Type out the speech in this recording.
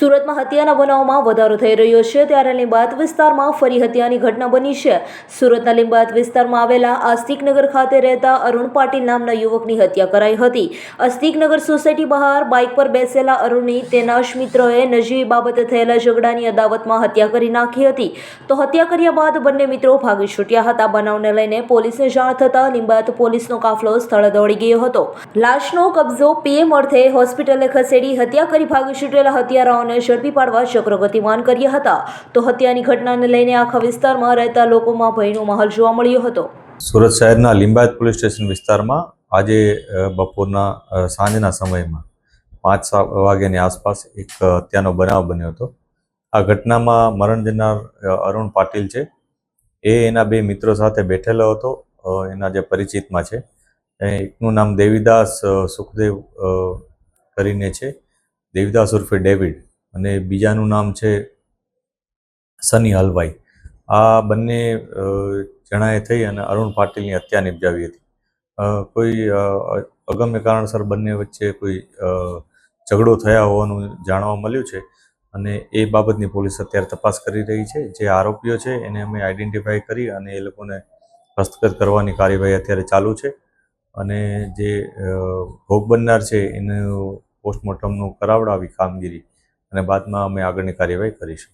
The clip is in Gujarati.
સુરતમાં હત્યાના બનાવમાં વધારો થઈ રહ્યો છે. ત્યારે લિંબાત વિસ્તારમાં ફરી હત્યાની ઘટના બની છે. સુરતના લિંબાત વિસ્તારમાં આવેલા આસ્તિકનગર ખાતે રહેતા અરુણ પાટીલ નામના યુવકની હત્યા કરાઈ હતી. આસ્તિકનગર સોસાયટી બહાર બાઇક પર બેસેલા અરુણની તેના મિત્રોએ નજીવી બાબતે થયેલા ઝઘડાની અદાવતમાં હત્યા કરી નાખી હતી. તો હત્યા કર્યા બાદ બંને મિત્રો ભાગી છૂટ્યા હતા. બનાવને લઈને પોલીસને જાણ થતાં લીંબાયત પોલીસનો કાફલો સ્થળે દોડી ગયો હતો. લાશનો કબજો પીએમ અર્થે હોસ્પિટલે ખસેડી હત્યા કરી ભાગી છૂટેલા હત્યારાઓને ઝડપી પાડવા ચક્ર ગતિમાન કર્યા હતા. તો હત્યાની ઘટનાને લઈને આખા વિસ્તારમાં રહેતા લોકોમાં ભયનો માહોલ જોવા મળ્યો હતો. સુરત શહેરના લિંબાયત પોલીસ સ્ટેશન વિસ્તારમાં આજે બપોરના સાંજના સમયમાં પાંચ સાત વાગ્યાની આસપાસ એક હત્યાનો બનાવ બન્યો હતો. આ ઘટનામાં મરણ જનાર અરુણ પાટીલ છે. એ એના બે મિત્રો સાથે બેઠેલો હતો. એના જે પરિચિતમાં છે. એકનું નામ દેવીદાસ સુખદેવ કરીને છે. દેવીદાસ ઉર્ફે ડેવિડ. અને બીજાનું નામ છે સની હલવાઈ. આ બંને જણાએ થઈ અને અરુણ પાટીલની હત્યા નિપજાવી હતી. કોઈ અગમ્ય કારણસર બંને વચ્ચે કોઈ ઝઘડો થયા હોવાનું જાણવા મળ્યું છે અને એ બાબતની પોલીસ અત્યારે તપાસ કરી રહી છે. જે આરોપીઓ છે એને અમે આઈડેન્ટિફાઈ કરી અને એ લોકોને હસ્તગત કરવાની કાર્યવાહી અત્યારે ચાલુ છે અને જે ભોગ બનનાર છે એનું પોસ્ટમોર્ટમનું કરાવડાવી કામગીરી અને બાદમાં અમે આગળની કાર્યવાહી કરીશું.